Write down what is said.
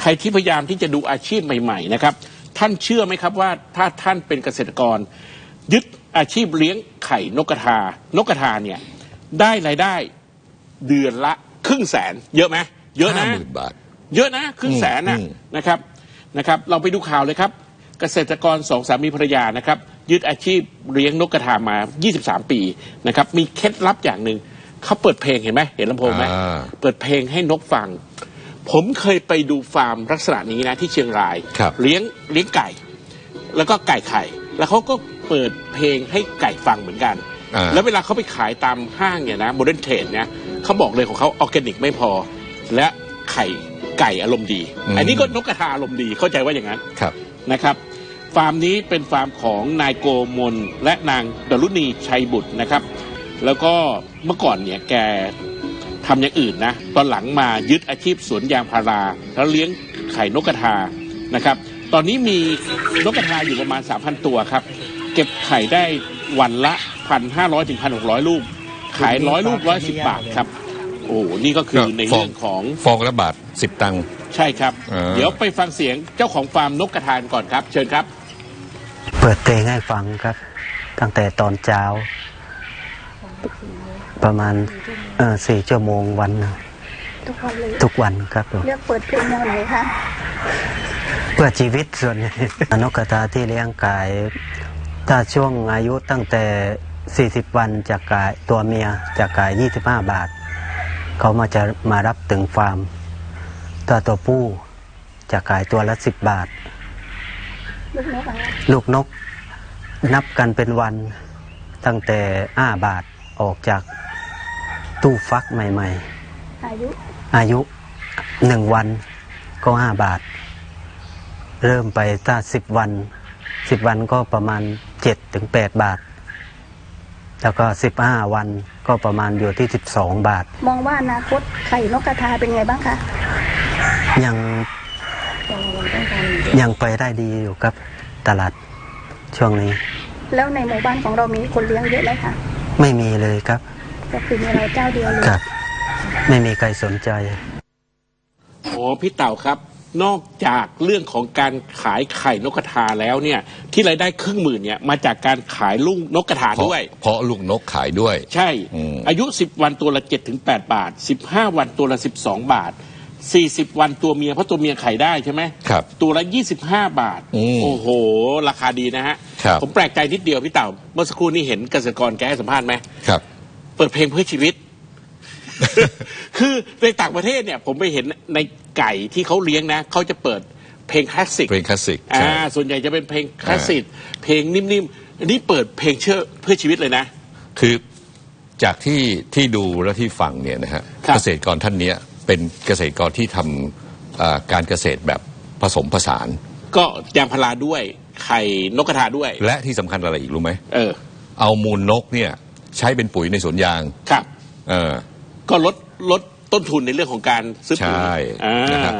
ใครที่พยายามที่จะดูอาชีพใหม่ๆนะครับ ท่านเชื่อไหมครับว่าถ้าท่านเป็นเกษตรกร ยึดอาชีพเลี้ยงไข่นกกระทา นกกระทาเนี่ยได้รายได้เดือนละครึ่งแสน เยอะไหมเยอะนะห้าหมื่นบาทเยอะนะครึ่งแสนนะอืมนะครับนะครับ เราไปดูข่าวเลยครับ เกษตรกรสองสามีภรรยานะครับ ยึดอาชีพเลี้ยงนกกระทามา 23 ปีนะครับมีเคล็ดลับอย่างหนึ่งเขาเปิดเพลงเห็นไหมเห็นลำโพงไหมอ่าเปิดเพลงให้นกฟัง ผมเคยไปดูฟาร์มลักษณะนี้นะที่เชียงรายครับ เลี้ยงเลี้ยงไก่ แล้วก็ไก่ไข่ แล้วเขาก็เปิดเพลงให้ไก่ฟังเหมือนกัน อ่า แล้วเวลาเขาไปขายตามห้างเนี่ยนะโมเดิร์นเทรดเนี่ยเขาบอกเลยของเขาออร์แกนิกไม่พอ และไข่ไก่อารมณ์ดีอันนี้ก็นกกระทาอารมณ์ดีเข้าใจว่าอย่างนั้น ครับ นะครับฟาร์มนี้เป็นฟาร์มของนายโกมลและนางดลุณีชัยบุตรนะครับ แล้วก็เมื่อก่อนเนี่ยแก ทำอย่างอื่นนะตอนหลังมายึดอาชีพสวนยางพาราแล้วเลี้ยงไข่นกกระทานะครับ ตอนนี้มีนกกระทาอยู่ประมาณ 3,000 ตัวครับ เก็บไข่ได้วันละ 1,500ถึง1,600 ลูก ขายร้อยลูกร้อยสิบบาทครับ โอ้โหนี่ก็คือในเรื่องของฟองละบาทสิบตังค์ใช่ครับอ่าเดี๋ยวไปฟังเสียงเจ้าของฟาร์มนกกระทานก่อนครับ เชิญครับ เปิดเพลงให้ฟังครับ ตั้งแต่ตอนเช้า ประมาณเออ สี่ชั่วโมงวันหนึ่งทุกวันเลยทุกวันครับผมเลือกเปิดเพลงแนวไหนคะเพื่อชีวิตส่วนใหญ่นกกระทาที่เลี้ยงไก่ถ้าช่วงอายุตั้งแต่ 40 วันจะกายตัวเมียจะกาย 25 บาท เขามาจะมารับถึงฟาร์มถ้าตัวผู้จะกายตัวละ 10 บาทลูกนกอะไรลูกนกนับกันเป็นวันตั้งแต่อ้าบาทออกจาก ตู้ฟักใหม่อายุๆอายุหนึ่งวันก็ห้าบาท เริ่มไปถ้าสิบวันสิบวันก็ประมาณเจ็ดถึงแปดบาท แล้วก็สิบห้าวันก็ประมาณอยู่ที่สิบสองบาท มองว่าอนาคตไข่นกกระทาเป็นไงบ้างคะยังยังไปได้ดีอยู่ครับตลาดช่วงนี้ แล้วในหมู่บ้านของเรามีคนเลี้ยงเยอะไหมคะไม่มีเลยครับ ก็คือมีเราเจ้าเดียวเลยครับ ไม่มีใครสนใจโอ้พี่เต่าครับ นอกจากเรื่องของการขายไข่นกกระทาแล้วเนี่ย ที่รายได้ครึ่งหมื่นเนี่ยมาจากการขายลูกนกกระทาเพราะด้วย เพราะลูกนกขายด้วย ใช่ อืม อายุ 10 วันตัวละ7ถึง8บาท 15 วันตัวละ 12 บาท 40 วันตัวเมียเพราะตัวเมียไข่ได้ใช่ไหมครับตัวละ 25 บาท อืมโอ้โห ราคาดีนะฮะ ครับ ผมแปลกใจนิดเดียวพี่เต่า เมื่อสักครู่นี้เห็นเกษตรกรแกให้สัมภาษณ์ไหม ครับ เปิดเพลงเพื่อชีวิต คือในต่างประเทศเนี่ย ผมไปเห็นในไก่ที่เขาเลี้ยงนะเขาจะเปิดเพลงคลาสสิกเพลงคลาสสิกอ่า ใช่ ส่วนใหญ่จะเป็นเพลงคลาสสิกเพลงนิ่มๆอันนี้เปิดเพลงเชื่อเพื่อชีวิตเลยนะ คือจากที่ที่ดูและที่ฟังเนี่ยนะฮะครับ เกษตรกรท่านเนี้ยเป็นเกษตรกรที่ทำอ่าการเกษตรแบบผสมผสาน ก็ยางพาราด้วย ไข่นกกระทาด้วย และที่สำคัญอะไรอีกรู้ไหม เออ เอามูลนกเนี่ย ใช้เป็นปุ๋ยในสวนยางครับ เออก็ลดลดต้นทุนในเรื่องของการซื้อปุ๋ยใช่อ่า นะครับ